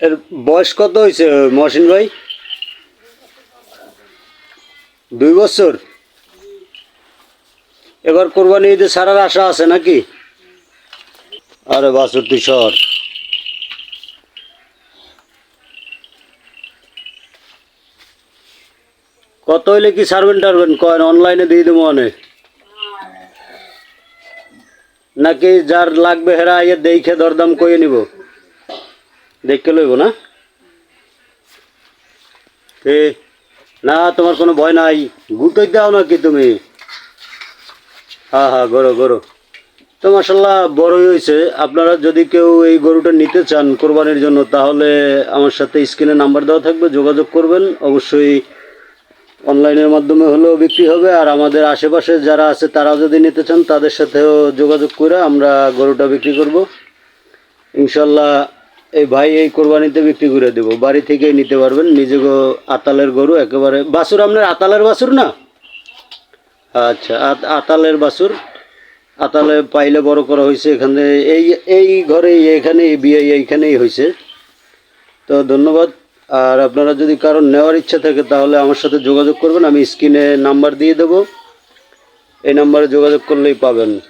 এর বয়স কত হয়েছে, মহসিন ভাই? দুই বছর? এবার কোরবানি ঈদে সারার আশা আছে নাকি? আরে বাছুর তুই সর কত হইলে কি সারবেন টারবেন কয়েন অনলাইনে দিয়ে দেবো অনেক নাকি যার লাগবে হেরা ইয়ে দেখে দরদাম কইয়ে নিব? দেখতে লইব না? এ, না, তোমার কোনো ভয় নাই। গুটোই দাও নাকি তুমি? হ্যাঁ হ্যাঁ গরো গরো। তো মাসাল্লাহ বড়ই হয়েছে আপনারা যদি কেউ এই গরুটা নিতে চান কোরবানির জন্য, তাহলে আমার সাথে স্ক্রিনে নাম্বার দেওয়া থাকবে, যোগাযোগ করবেন। অবশ্যই অনলাইনের মাধ্যমে হলেও বিক্রি হবে। আর আমাদের আশেপাশে যারা আছে, তারাও যদি নিতে চান, তাদের সাথেও যোগাযোগ করে আমরা গরুটা বিক্রি করব। ইনশাল্লাহ এই ভাই, এই কোরবানিতে বিক্রি করে দেব। বাড়ি থেকেই নিতে পারবেন। নিজেকে আতালের গরু, একেবারে বাসুর আপনার আতালের বাসুর না? আচ্ছা আত- আতালের বাসুর আতালে পাইলে বড় করা হয়েছে এখানে এই এই ঘরে এখানে বিয়ে এইখানেই হয়েছে। তো ধন্যবাদ। আর আপনারা যদি কারণ নেওয়ার ইচ্ছা থাকে, তাহলে আমার সাথে যোগাযোগ করবেন। আমি স্ক্রিনে নাম্বার দিয়ে দেবো। এই নাম্বারে যোগাযোগ করলেই পাবেন।